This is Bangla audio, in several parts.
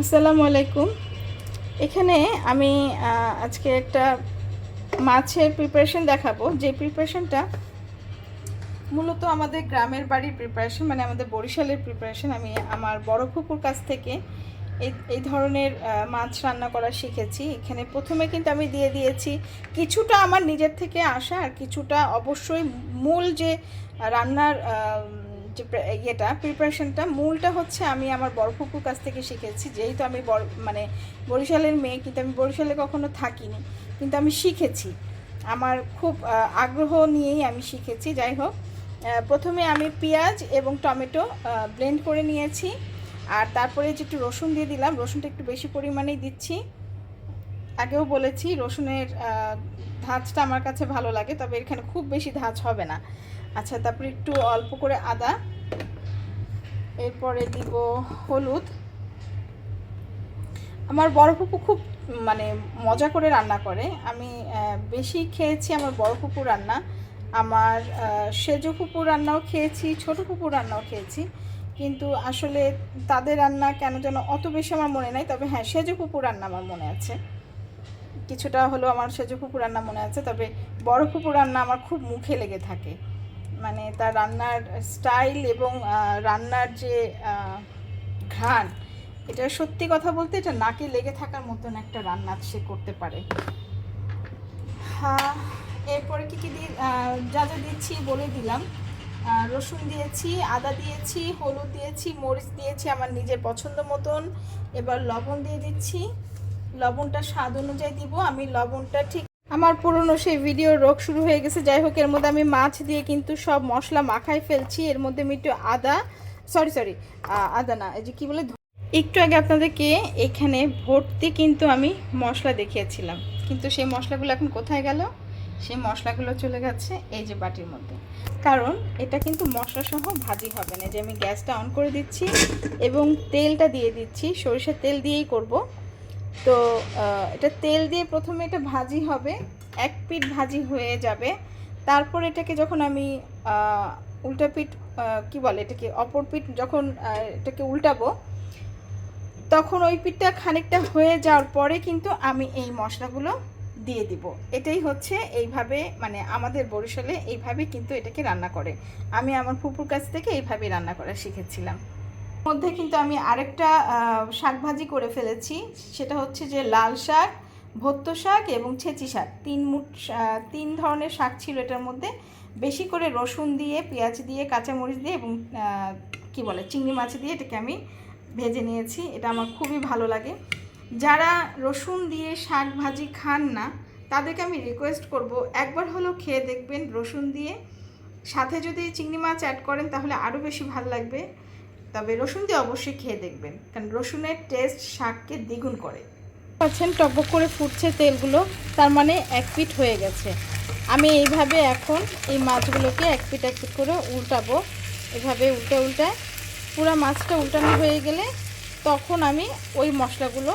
আসসালামু আলাইকুম। এখানে আমি আজকে একটা মাছের প্রিপারেশন দেখাবো। যে প্রিপারেশনটা মূলত আমাদের গ্রামের বাড়ির প্রিপারেশন মানে আমাদের বরিশালের প্রিপারেশন আমি আমার বড় ফুপুর কাছ থেকে এই এই ধরনের মাছ রান্না করা শিখেছি। এখানে প্রথমে কিন্তু আমি দিয়ে দিয়েছি কিছুটা আমার নিজের থেকে আসা আর কিছুটা অবশ্যই মূল যে রান্নার যে ইয়েটা প্রিপারেশনটা মূলটা হচ্ছে আমি আমার বড় ফুপুর কাছ থেকে শিখেছি। যেহেতু আমি মানে বরিশালের মেয়ে, কিন্তু আমি বরিশালে কখনো থাকিনি। কিন্তু আমি শিখেছি। আমার খুব আগ্রহ নিয়েই আমি শিখেছি। যাই হোক প্রথমে আমি পেঁয়াজ এবং টমেটো ব্লেন্ড করে নিয়েছি। আর তারপরে যে একটু রসুন দিয়ে দিলাম, রসুনটা একটু বেশি পরিমাণেই দিচ্ছি। আগেও বলেছি, রসুনের ধাঁচটা আমার কাছে ভালো লাগে, তবে এখানে খুব বেশি ধাঁচ হবে না। আচ্ছা তারপরে একটু অল্প করে আদা। এরপরে দিব হলুদ। আমার বড় ফুপু খুব মানে মজা করে রান্না করে। আমি বেশি খেয়েছি আমার বড় ফুপু রান্না। আমার সেজো ফুপু রান্নাও খেয়েছি, ছোট ফুপু রান্নাও খেয়েছি। কিন্তু আসলে তাদের রান্না কেন যেন অত বেশি আমার মনে নাই। তবে হ্যাঁ সেজো ফুপু রান্না আমার মনে আছে। কিছুটা হলেও আমার সেজো ফুপু রান্না মনে আছে। তবে বড় ফুপু রান্না আমার খুব মুখে লেগে থাকে। মানে তার রান্নার স্টাইল এবং রান্নার যে ঘ্রাণ, এটা সত্যি কথা বলতে এটা নাকে লেগে থাকার মতন একটা রান্না সে করতে পারে। হ্যাঁ এরপরে কি কি দিয়ে যা যা দিচ্ছি বলে দিলাম। রসুন দিয়েছি, আদা দিয়েছি, হলুদ দিয়েছি, মরিচ দিয়েছি আমার নিজের পছন্দ মতন। এবার লবণ দিয়ে দিচ্ছি। লবণটা স্বাদ অনুযায়ী দিব। আমি লবণটা ঠিক আমার পুরনো সেই ভিডিও রোগ শুরু হয়ে গেছে। যাই হোক, এর মধ্যে আমি মাছ দিয়ে কিন্তু সব মশলা মাখাই ফেলছি। এর মধ্যে আমি একটু আদা সরি সরি আদা না, এই যে কী বলে একটু আগে আপনাদেরকে এখানে ভর্তি কিন্তু আমি মশলা দেখিয়েছিলাম। কিন্তু সেই মশলাগুলো এখন কোথায় গেল? সেই মশলাগুলো চলে গেছে এই যে বাটির মধ্যে। কারণ এটা কিন্তু মশলা সহ ভাজি হবে না। যে আমি গ্যাসটা অন করে দিচ্ছি এবং তেলটা দিয়ে দিচ্ছি। সরিষার তেল দিয়েই করব। তো এটা তেল দিয়ে প্রথমে এটা ভাজি হবে, এক পিঠ ভাজি হয়ে যাবে। তারপর এটাকে যখন আমি উল্টা পিঠ কি বলে এটাকে, অপর পিঠ যখন এটাকে উল্টাবো, তখন ওই পিঠটা খানিকটা হয়ে যাওয়ার পরে কিন্তু আমি এই মশলাগুলো দিয়ে দিব। এটাই হচ্ছে এইভাবে মানে আমাদের বরিশালে এইভাবে কিন্তু এটাকে রান্না করে। আমি আমার ফুপুর কাছ থেকে এইভাবে রান্না করা শিখেছিলাম। মধ্যে কিন্তু আমি আরেকটা শাক ভাজি করে ফেলেছি। সেটা হচ্ছে যে লাল শাক ভত্ত শাক এবং ছেঁচি শাক। তিন আহ, তিন ধরনের শাক ছিল এটার মধ্যে। বেশি করে রসুন দিয়ে পেঁয়াজ দিয়ে কাঁচামরিচ দিয়ে এবং কি বলে চিংড়ি মাছ দিয়ে এটাকে আমি ভেজে নিয়েছি। এটা আমার খুবই ভালো লাগে। যারা রসুন দিয়ে শাক ভাজি খান না তাদেরকে আমি রিকোয়েস্ট করব একবার হলেও খেয়ে দেখবেন রসুন দিয়ে। সাথে যদি চিংড়ি মাছ অ্যাড করেন তাহলে আরও বেশি ভালো লাগবে। তবে রসুন দিয়ে অবশ্যই খেয়ে দেখবেন, কারণ রসুনের টেস্ট শাককে দ্বিগুণ করে। পাচ্ছেন টকবক করে ফুটছে তেলগুলো, তার মানে এক পিঠ হয়ে গেছে। আমি এইভাবে এখন এই মাছগুলোকে এক পিঠ এক পিঠ করে উল্টাবো। এভাবে উল্টে উল্টে পুরো মাছটা উল্টানো হয়ে গেলে তখন আমি ওই মশলাগুলো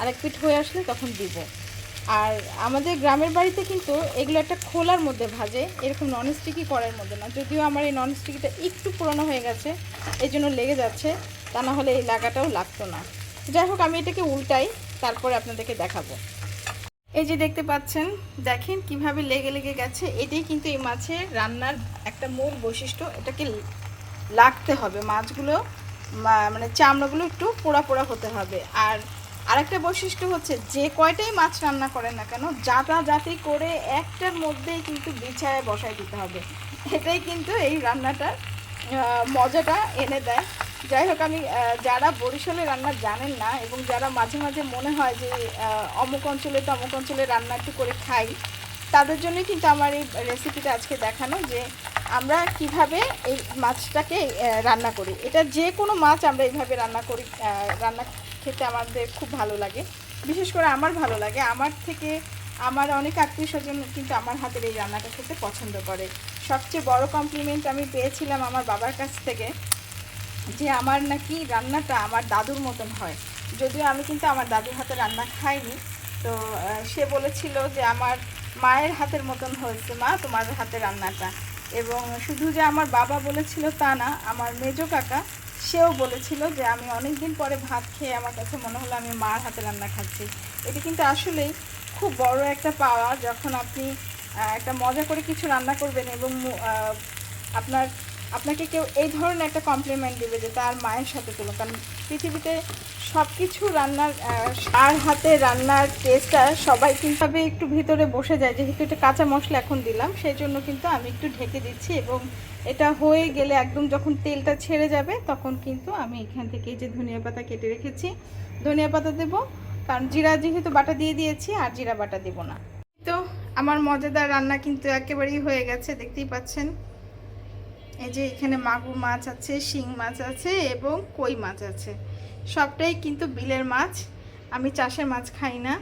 আরেক পিঠ হয়ে আসলে তখন দিব। আর আমাদের গ্রামের বাড়িতে কিন্তু এগুলো একটা খোলার মধ্যে ভাজে, এরকম ননস্টিকি করার মধ্যে না। যদিও আমার এই ননস্টিকিটা একটু পুরনো হয়ে গেছে, এই জন্য লেগে যাচ্ছে, তা না হলে এই লাগাটাও লাগতো না। যাই হোক, আমি এটাকে উল্টাই, তারপরে আপনাদেরকে দেখাবো। এই যে দেখতে পাচ্ছেন, দেখেন কীভাবে লেগে লেগে গেছে, এটাই কিন্তু এই মাছের রান্নার একটা মূল বৈশিষ্ট্য। এটাকে লাগতে হবে, মাছগুলো মানে চামড়াগুলো একটু পোড়া পোড়া হতে হবে। আর আরেকটা বৈশিষ্ট্য হচ্ছে যে কয়টাই মাছ রান্না করেন না কেন, যাতা জাতি করে একটার মধ্যেই কিন্তু বিছায় বসায় দিতে হবে। এটাই কিন্তু এই রান্নাটার মজাটা এনে দেয়। যাই হোক, আমি যারা বরিশালে রান্না জানেন না এবং যারা মাঝে মাঝে মনে হয় যে অমুক অঞ্চলে তো অমুক অঞ্চলে রান্না একটু করে খাই, তাদের জন্য কিন্তু আমার এই রেসিপিটা আজকে দেখানো যে আমরা কীভাবে এই মাছটাকে রান্না করি। এটা যে কোনো মাছ আমরা এইভাবে রান্না করি রান্না খেতে আমাদের খুব ভালো লাগে। বিশেষ করে আমার ভালো লাগে। আমার থেকে আমার অনেক আত্মীয় স্বজন কিন্তু আমার হাতের এই রান্নাটা খেতে পছন্দ করে। সবচেয়ে বড় কমপ্লিমেন্ট আমি পেয়েছিলাম আমার বাবার কাছ থেকে যে আমার নাকি রান্নাটা আমার দাদুর মতন হয়। যদিও আমি কিন্তু আমার দাদুর হাতে রান্না খাইনি। তো সে বলেছিল যে আমার মায়ের হাতের মতন হয়েছে মা, তোমার হাতে রান্নাটা। এবং শুধু যে আমার বাবা বলেছিল তা না, আমার মেজো কাকা সেও বলেছিল যে আমি অনেক দিন পরে ভাত খেয়ে আমার কাছে মনে হলো আমি মার হাতে রান্না খাচ্ছি। এটা কিন্তু আসলেই খুব বড় একটা পাওয়া যখন আপনি একটা মজা করে কিছু রান্না করবেন এবং আপনার, আপনাকে কেউ এই ধরনের একটা কমপ্লিমেন্ট দেবে যে তার মায়ের সাথে তুলো কারণ পৃথিবীতে সব কিছু রান্নার আর হাতে রান্নার টেস্টটা সবাই কীভাবে একটু ভিতরে বসে যায়। যেহেতু এটা কাঁচা মশলা এখন দিলাম, সেই জন্য কিন্তু আমি একটু ঢেকে দিচ্ছি এবং এটা হয়ে গেলে একদম যখন তেলটা ছেড়ে যাবে, তখন কিন্তু আমি এখান থেকে এই যে ধনিয়া পাতা কেটে রেখেছি। ধনিয়া পাতা দেবো, কারণ জিরা যেহেতু বাটা দিয়ে দিয়েছি, আর জিরা বাটা দেবো না। তো আমার মজাদার রান্না কিন্তু একেবারেই হয়ে গেছে, দেখতেই পাচ্ছেন। এই যে এখানে মাগুর মাছ আছে, শিং মাছ আছে এবং কই মাছ আছে। সবটাই কিন্তু বিলের মাছ। আমি চাষের মাছ খাই না।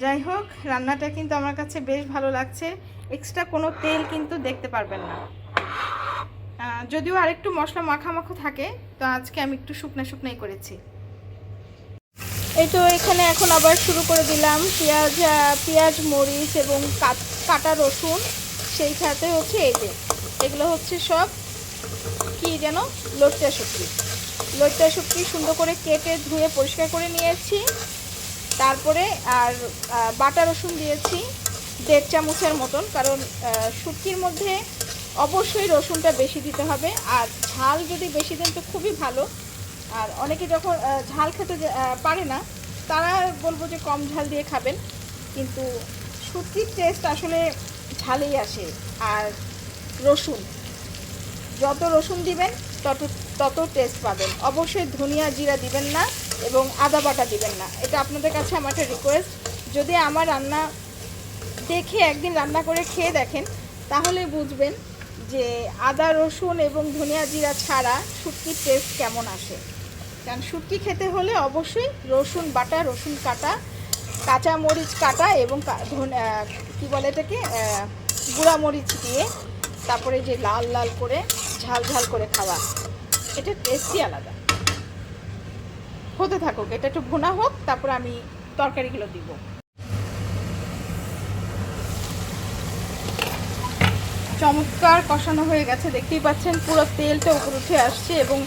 যাই হোক, রান্নাটা কিন্তু আমার কাছে বেশ ভালো লাগছে। এক্সট্রা কোনো তেল কিন্তু দেখতে পারবেন না। যদিও আরেকটু মশলা মাখামাখো থাকে, তো আজকে আমি একটু শুকনা শুকনাই করেছি। এই তো এখানে এখন আবার শুরু করে দিলাম পেঁয়াজ পেঁয়াজ, মরিচ এবং কাট- রসুন। সেই সাথে হচ্ছে এই যে, এগুলো হচ্ছে সব কি যেন লোটটা শুটকি। লোটটা শুটকি সুন্দর করে কেটে ধুয়ে পরিষ্কার করে নিয়েছি। তারপরে আর বাটা রসুন দিয়েছি দেড় চামচের মতন, কারণ শুটকির মধ্যে অবশ্যই রসুনটা বেশি দিতে হবে, আর ঝাল যদি বেশি দেন তো খুবই ভালো। আর অনেকে যখন ঝাল খেতে পারে না, তারা বলব যে কম ঝাল দিয়ে খাবেন, কিন্তু শুটকির টেস্ট আসলে ঝালেই আসে। আর রসুন, যত রসুন দিবেন, তত তত টেস্ট পাবেন। অবশ্যই ধনিয়া জিরা দিবেন না এবং আদা বাটা দিবেন না। এটা আপনাদের কাছে আমার একটা রিকোয়েস্ট যদি আমার রান্না দেখে একদিন রান্না করে খেয়ে দেখেন, তাহলে বুঝবেন যে আদা, রসুন এবং ধনিয়া জিরা ছাড়া শুটকির টেস্ট কেমন আসে। কারণ শুটকি খেতে হলে অবশ্যই রসুন বাটা, রসুন কাটা, কাঁচা মরিচ কাটা এবং কা- বলে এটাকে? গুঁড়া মরিচ দিয়ে তারপরে যে লাল লাল করে ঝাল ঝাল করে খাওয়া। এটা টেস্টই আলাদা। হতে থাকুক, এটা একটু ভুনা হোক, তারপর আমি তরকারিগুলো দিব। চমৎকার কষানো হয়ে গেছে, দেখতেই পাচ্ছেন, পুরো তেলটা উপর উঠে আসছে এবং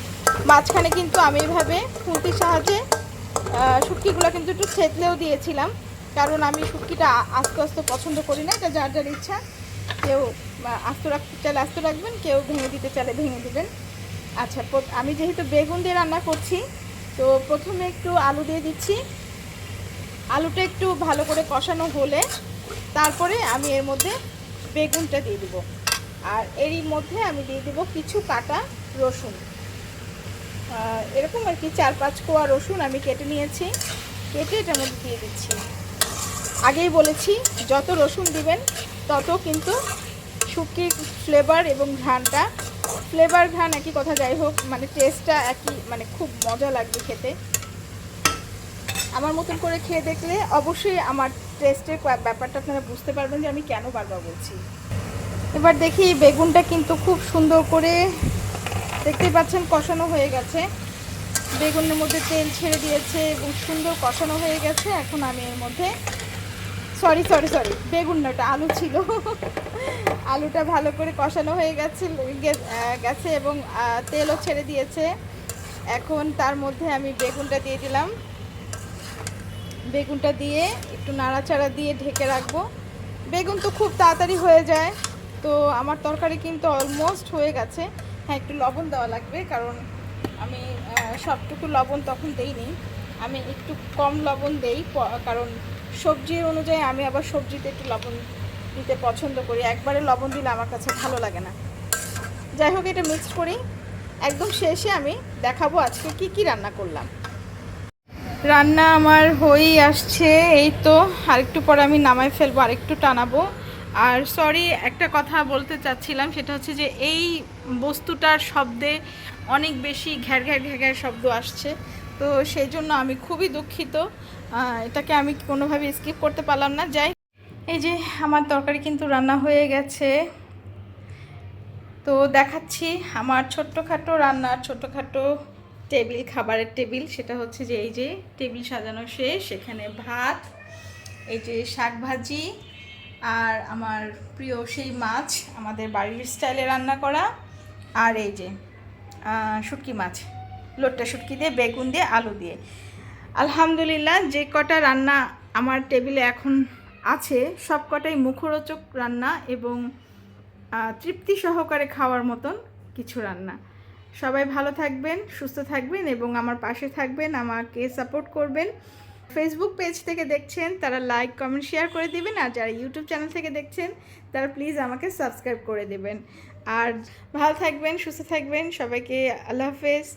মাঝখানে কিন্তু আমি এভাবে খুন্তির সাহায্যে শুটকিগুলো কিন্তু একটু থেতলেও দিয়েছিলাম, কারণ আমি শুটকিটা আস্তে আস্তে পছন্দ করি না, এটা যার যার ইচ্ছা, কেউ আস্ত রাখতে চাইলে আস্ত রাখবেন, কেউ ভেঙে দিতে চাইলে ভেঙে দিবেন। আচ্ছা আমি যেহেতু বেগুন দিয়ে রান্না করছি, তো প্রথমে একটু আলু দিয়ে দিচ্ছি। আলুটা একটু ভালো করে কষানো হলে তারপরে আমি এর মধ্যে বেগুনটা দিয়ে দেবো। আর এরই মধ্যে আমি দিয়ে দেবো কিছু কাটা রসুন। এরকম আর কি, চার পাঁচ কোয়া রসুন আমি কেটে নিয়েছি। কেটে এটার মধ্যে দিয়ে দিচ্ছি। আগেই বলেছি, যত রসুন দিবেন, তত কিন্তু শুকির ফ্লেভার এবং ঘ্রাণটা ফ্লেভার ঘ্রাণ একই কথা, যাই হোক মানে টেস্টটা একই মানে খুব মজা লাগবে খেতে। আমার মতন করে খেয়ে দেখলে অবশ্যই আমার টেস্টের ব্যাপারটা আপনারা বুঝতে পারবেন যে আমি কেন বারবার বলছি। এবার দেখি বেগুনটা কিন্তু খুব সুন্দর করে দেখতেই পাচ্ছেন কষানো হয়ে গেছে। বেগুনের মধ্যে তেল ছেড়ে দিয়েছে এবং সুন্দর কষানো হয়ে গেছে। এখন আমি এর মধ্যে সরি সরি সরি বেগুন না ওটা আলু ছিল। আলুটা ভালো করে কষানো হয়ে গেছে গেছে এবং তেলও ছেড়ে দিয়েছে। এখন তার মধ্যে আমি বেগুনটা দিয়ে দিলাম। বেগুনটা দিয়ে একটু নাড়াচাড়া দিয়ে ঢেকে রাখব। বেগুন তো খুব তাড়াতাড়ি হয়ে যায়। তো আমার তরকারি কিন্তু অলমোস্ট হয়ে গেছে। হ্যাঁ একটু লবণ দেওয়া লাগবে কারণ আমি সবটুকু লবণ তখন দেইনি। আমি একটু কম লবণ দেই কারণ সবজির অনুযায়ী আমি আবার সবজিতে একটু লবণ দিতে পছন্দ করি। একবারে লবণ দিলে আমার কাছে ভালো লাগে না। যাই হোক, এটা মিক্সড করি। একদম শেষে আমি দেখাবো আজকে কি কি রান্না করলাম। রান্না আমার হয়েই আসছে। এই তো আরেকটু পরে আমি নামাই ফেলব, আরেকটু টানাবো। আর সরি একটা কথা বলতে চাচ্ছিলাম, সেটা হচ্ছে যে এই বস্তুটার শব্দে অনেক বেশি ঘ্যার ঘ্যার ঘ্যার শব্দ আসছে। তো সেই জন্য আমি খুবই দুঃখিত। এটাকে আমি কোনোভাবে স্কিপ করতে পারলাম না। যাই, এই যে আমার তরকারি কিন্তু রান্না হয়ে গেছে। তো দেখাচ্ছি আমার ছোট্টখাটো রান্নার ছোট্টখাটো টেবিল, খাবারের টেবিল। সেটা হচ্ছে যে এই যে টেবিল সাজানো শেষ। এখানে ভাত, এই যে শাক ভাজি আর আমার প্রিয় সেই মাছ, আমাদের বাড়ির স্টাইলে রান্না করা। আর এই যে শুটকি মাছ। লোটটা শুটকি দিয়ে, বেগুন দিয়ে, আলু দিয়ে। আলহামদুলিল্লাহ, যে কটা রান্না আমার টেবিলে এখন আছে, সব কটাই মুখরোচক রান্না এবং তৃপ্তি সহকারে খাওয়ার মতন কিছু রান্না। সবাই ভালো থাকবেন, সুস্থ থাকবেন এবং আমার পাশে থাকবেন, আমাকে সাপোর্ট করবেন। ফেসবুক পেজ থেকে দেখছেন, তারা লাইক কমেন্ট শেয়ার করে দিবেন আর যারা ইউটিউব চ্যানেল থেকে দেখছেন, তারা প্লিজ আমাকে সাবস্ক্রাইব করে দেবেন। আর ভালো থাকবেন, সুস্থ থাকবেন, সবাইকে আল্লাহ হাফেজ।